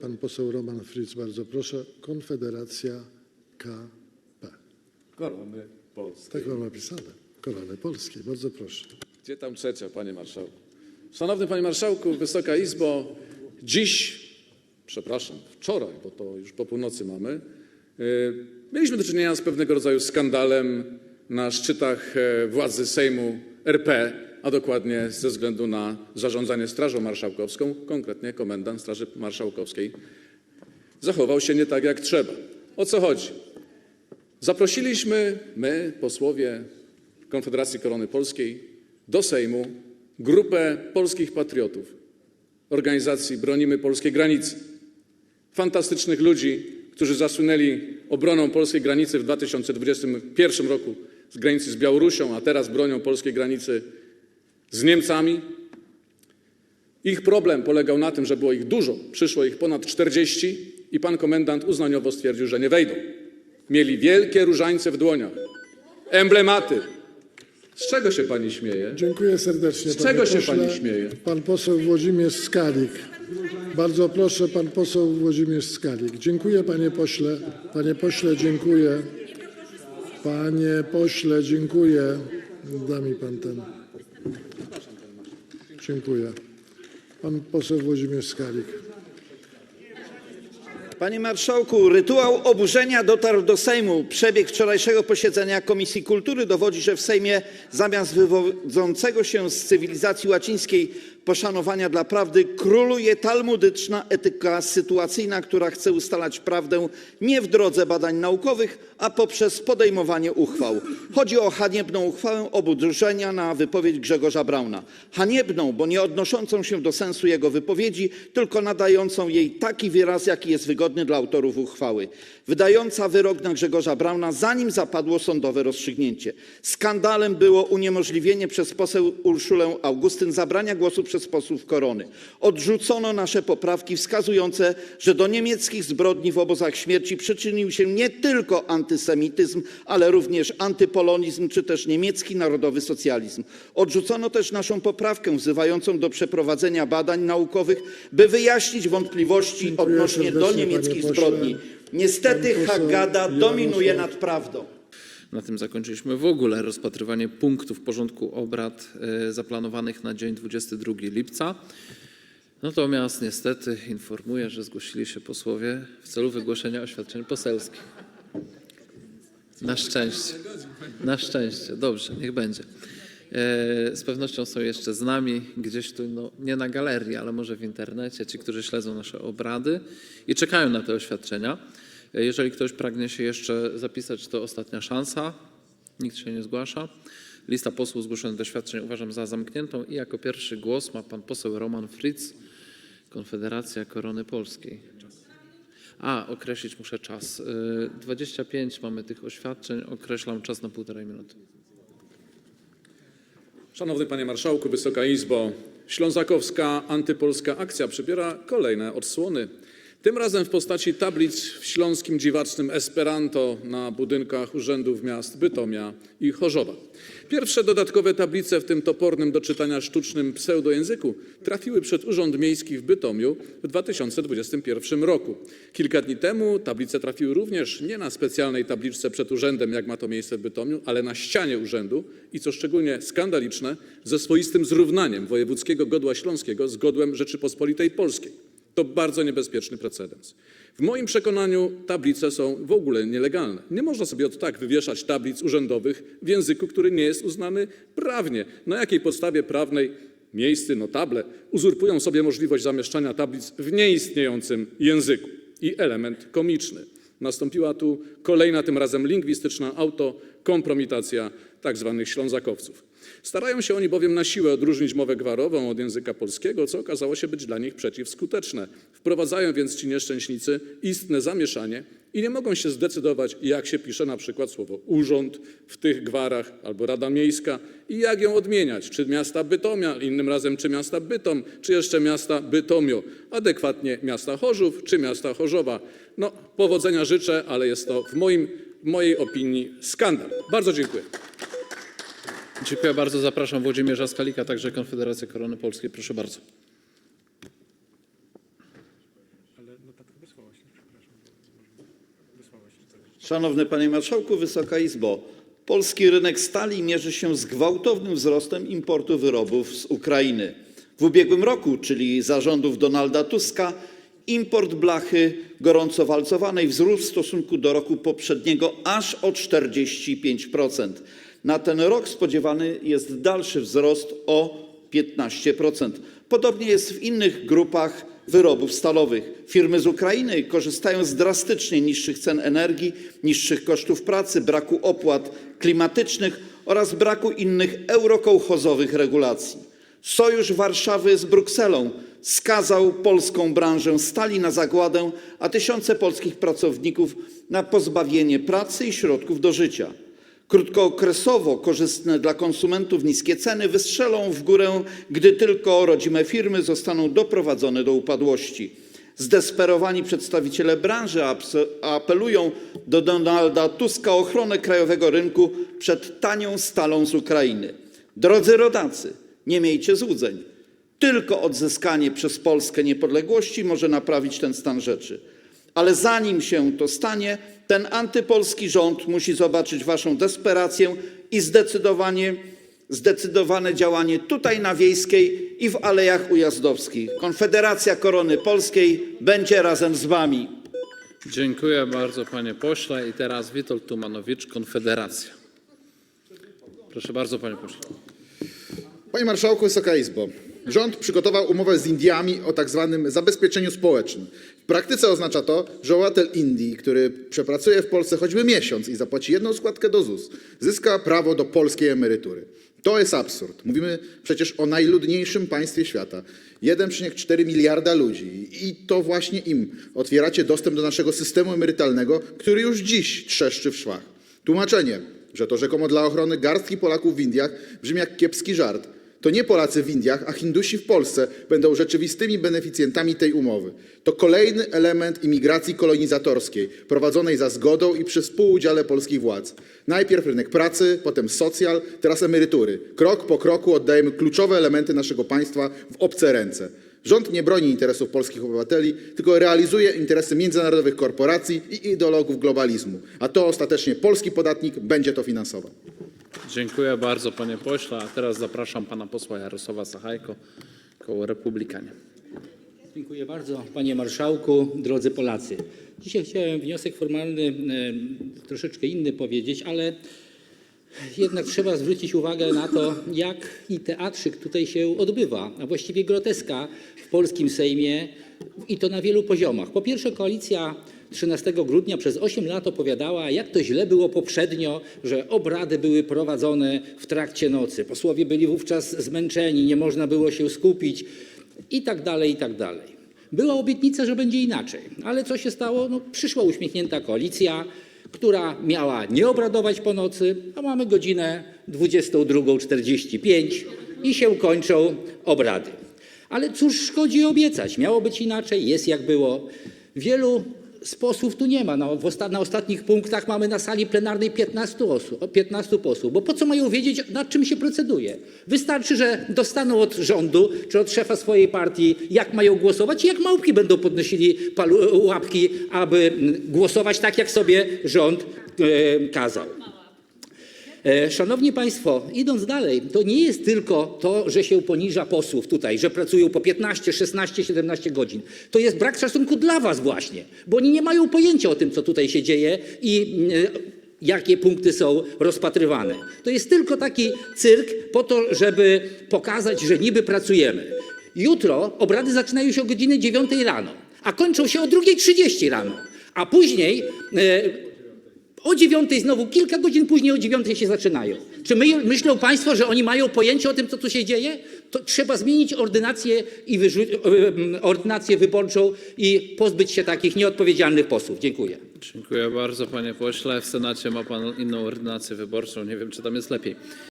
Pan poseł Roman Fritz, bardzo proszę. Konfederacja KP. Korony Polskie. Tak mam napisane. Korony Polskiej. Bardzo proszę. Gdzie tam trzecia, panie marszałku? Szanowny panie marszałku, Wysoka Izbo, dziś, przepraszam, wczoraj, bo to już po północy mamy, yy, mieliśmy do czynienia z pewnego rodzaju skandalem na szczytach e, władzy Sejmu RP, a dokładnie ze względu na zarządzanie Strażą Marszałkowską, konkretnie komendant Straży Marszałkowskiej, zachował się nie tak jak trzeba. O co chodzi? Zaprosiliśmy, my, posłowie Konfederacji Korony Polskiej, do Sejmu grupę polskich patriotów, organizacji Bronimy Polskiej Granicy. Fantastycznych ludzi, którzy zasłynęli obroną polskiej granicy w 2021 roku z granicy z Białorusią, a teraz bronią polskiej granicy z Niemcami. Ich problem polegał na tym, że było ich dużo, przyszło ich ponad 40 i pan komendant uznaniowo stwierdził, że nie wejdą. Mieli wielkie różańce w dłoniach, emblematy. Z czego się pani śmieje? Dziękuję serdecznie. Z panie czego się pośle. pani śmieje? Pan poseł Włodzimierz Skalik. Bardzo proszę, pan poseł Włodzimierz Skalik. Dziękuję, panie pośle. Panie pośle, dziękuję. Panie pośle, dziękuję. Da mi pan ten. Dziękuję. Pan poseł Włodzimierz Skalik. Panie marszałku, rytuał oburzenia dotarł do Sejmu. Przebieg wczorajszego posiedzenia Komisji Kultury dowodzi, że w Sejmie zamiast wywodzącego się z cywilizacji łacińskiej poszanowania dla prawdy króluje talmudyczna etyka sytuacyjna, która chce ustalać prawdę nie w drodze badań naukowych, a poprzez podejmowanie uchwał. Chodzi o haniebną uchwałę oburzenia na wypowiedź Grzegorza Brauna. Haniebną, bo nie odnoszącą się do sensu jego wypowiedzi, tylko nadającą jej taki wyraz, jaki jest wygodny dla autorów uchwały. Wydająca wyrok na Grzegorza Brauna, zanim zapadło sądowe rozstrzygnięcie. Skandalem było uniemożliwienie przez poseł Urszulę Augustyn zabrania głosu przez posłów Korony. Odrzucono nasze poprawki wskazujące, że do niemieckich zbrodni w obozach śmierci przyczynił się nie tylko antysemityzm, ale również antypolonizm czy też niemiecki narodowy socjalizm. Odrzucono też naszą poprawkę wzywającą do przeprowadzenia badań naukowych, by wyjaśnić wątpliwości odnośnie do niemieckich zbrodni. Niestety Hagada dominuje nad prawdą. Na tym zakończyliśmy w ogóle rozpatrywanie punktów porządku obrad e, zaplanowanych na dzień 22 lipca. Natomiast niestety informuję, że zgłosili się posłowie w celu wygłoszenia oświadczeń poselskich. Na szczęście. Na szczęście. Dobrze, niech będzie. E, Z pewnością są jeszcze z nami, gdzieś tu, no, nie na galerii, ale może w internecie, ci, którzy śledzą nasze obrady i czekają na te oświadczenia. E, Jeżeli ktoś pragnie się jeszcze zapisać, to ostatnia szansa. Nikt się nie zgłasza. Lista posłów zgłoszonych do oświadczeń uważam za zamkniętą i jako pierwszy głos ma pan poseł Roman Fritz, Konfederacja Korony Polskiej. A, określić muszę czas. Y, 25 mamy tych oświadczeń, określam czas na półtorej minuty. Szanowny Panie Marszałku, Wysoka Izbo, Ślązakowska antypolska akcja przybiera kolejne odsłony. Tym razem w postaci tablic w śląskim dziwacznym Esperanto na budynkach urzędów miast Bytomia i Chorzowa. Pierwsze dodatkowe tablice w tym topornym do czytania sztucznym pseudojęzyku trafiły przed Urząd Miejski w Bytomiu w 2021 roku. Kilka dni temu tablice trafiły również nie na specjalnej tabliczce przed urzędem, jak ma to miejsce w Bytomiu, ale na ścianie urzędu i co szczególnie skandaliczne, ze swoistym zrównaniem wojewódzkiego godła śląskiego z godłem Rzeczypospolitej Polskiej. To bardzo niebezpieczny precedens. W moim przekonaniu tablice są w ogóle nielegalne. Nie można sobie od tak wywieszać tablic urzędowych w języku, który nie jest uznany prawnie. Na jakiej podstawie prawnej miejscy, notable uzurpują sobie możliwość zamieszczania tablic w nieistniejącym języku? I element komiczny. Nastąpiła tu kolejna, tym razem lingwistyczna autokompromitacja tak zwanych ślązakowców. Starają się oni bowiem na siłę odróżnić mowę gwarową od języka polskiego, co okazało się być dla nich przeciwskuteczne. Wprowadzają więc ci nieszczęśnicy istne zamieszanie i nie mogą się zdecydować, jak się pisze na przykład słowo urząd w tych gwarach albo Rada Miejska i jak ją odmieniać, czy miasta Bytomia, innym razem czy miasta Bytom, czy jeszcze miasta Bytomio, adekwatnie miasta Chorzów czy miasta Chorzowa. No, powodzenia życzę, ale jest to w, moim, w mojej opinii skandal. Bardzo dziękuję. Dziękuję bardzo. Zapraszam Włodzimierza Skalika, także Konfederacja Korony Polskiej. Proszę bardzo. Szanowny Panie Marszałku, Wysoka Izbo. Polski rynek stali mierzy się z gwałtownym wzrostem importu wyrobów z Ukrainy. W ubiegłym roku, czyli za rządów Donalda Tuska, import blachy gorąco walcowanej wzrósł w stosunku do roku poprzedniego aż o 45%. Na ten rok spodziewany jest dalszy wzrost o 15%. Podobnie jest w innych grupach wyrobów stalowych. Firmy z Ukrainy korzystają z drastycznie niższych cen energii, niższych kosztów pracy, braku opłat klimatycznych oraz braku innych eurokołchozowych regulacji. Sojusz Warszawy z Brukselą skazał polską branżę stali na zagładę, a tysiące polskich pracowników na pozbawienie pracy i środków do życia. Krótkookresowo korzystne dla konsumentów niskie ceny wystrzelą w górę, gdy tylko rodzime firmy zostaną doprowadzone do upadłości. Zdesperowani przedstawiciele branży apelują do Donalda Tuska o ochronę krajowego rynku przed tanią stalą z Ukrainy. Drodzy rodacy, nie miejcie złudzeń. Tylko odzyskanie przez Polskę niepodległości może naprawić ten stan rzeczy. Ale zanim się to stanie, ten antypolski rząd musi zobaczyć waszą desperację i zdecydowanie, zdecydowane działanie tutaj na Wiejskiej i w Alejach Ujazdowskich. Konfederacja Korony Polskiej będzie razem z wami. Dziękuję bardzo panie pośle i teraz Witold Tumanowicz, Konfederacja. Proszę bardzo panie pośle. Panie Marszałku, Wysoka Izbo. Rząd przygotował umowę z Indiami o tak zwanym zabezpieczeniu społecznym. W praktyce oznacza to, że obywatel Indii, który przepracuje w Polsce choćby miesiąc i zapłaci jedną składkę do ZUS, zyska prawo do polskiej emerytury. To jest absurd. Mówimy przecież o najludniejszym państwie świata. 1,4 miliarda ludzi i to właśnie im otwieracie dostęp do naszego systemu emerytalnego, który już dziś trzeszczy w szwach. Tłumaczenie, że to rzekomo dla ochrony garstki Polaków w Indiach brzmi jak kiepski żart. To nie Polacy w Indiach, a Hindusi w Polsce będą rzeczywistymi beneficjentami tej umowy. To kolejny element imigracji kolonizatorskiej, prowadzonej za zgodą i przy współudziale polskich władz. Najpierw rynek pracy, potem socjal, teraz emerytury. Krok po kroku oddajemy kluczowe elementy naszego państwa w obce ręce. Rząd nie broni interesów polskich obywateli, tylko realizuje interesy międzynarodowych korporacji i ideologów globalizmu. A to ostatecznie polski podatnik będzie to finansował. Dziękuję bardzo panie pośle, a teraz zapraszam pana posła Jarosława Sachajko, koło Republikanie. Dziękuję bardzo, panie marszałku, drodzy Polacy. Dzisiaj chciałem wniosek formalny e, troszeczkę inny powiedzieć, ale jednak trzeba zwrócić uwagę na to, jak i teatrzyk tutaj się odbywa, a właściwie groteska w polskim Sejmie i to na wielu poziomach. Po pierwsze, koalicja 13 grudnia przez 8 lat opowiadała, jak to źle było poprzednio, że obrady były prowadzone w trakcie nocy. Posłowie byli wówczas zmęczeni, nie można było się skupić i tak dalej, i tak. Była obietnica, że będzie inaczej, ale co się stało? No, przyszła uśmiechnięta koalicja, która miała nie obradować po nocy, a mamy godzinę 22.45 i się kończą obrady. Ale cóż szkodzi obiecać? Miało być inaczej, jest jak było. Wielu z posłów tu nie ma. Na, w osta- na ostatnich punktach mamy na sali plenarnej 15, osób, 15 posłów. Bo po co mają wiedzieć, nad czym się proceduje? Wystarczy, że dostaną od rządu czy od szefa swojej partii, jak mają głosować i jak małpki będą podnosili łapki, aby mm, głosować tak, jak sobie rząd e, kazał. E, Szanowni Państwo, idąc dalej, to nie jest tylko to, że się poniża posłów tutaj, że pracują po 15, 16, 17 godzin. To jest brak szacunku dla Was właśnie, bo oni nie mają pojęcia o tym, co tutaj się dzieje i e, jakie punkty są rozpatrywane. To jest tylko taki cyrk po to, żeby pokazać, że niby pracujemy. Jutro obrady zaczynają się o godzinie 9 rano, a kończą się o 2.30 rano, a później... E, o dziewiątej znowu, kilka godzin później o dziewiątej się zaczynają. Czy my, myślą Państwo, że oni mają pojęcie o tym, co tu się dzieje? To trzeba zmienić ordynację, i wyrzu- em, ordynację wyborczą i pozbyć się takich nieodpowiedzialnych posłów. Dziękuję. Dziękuję bardzo panie pośle. W Senacie ma pan inną ordynację wyborczą, nie wiem czy tam jest lepiej.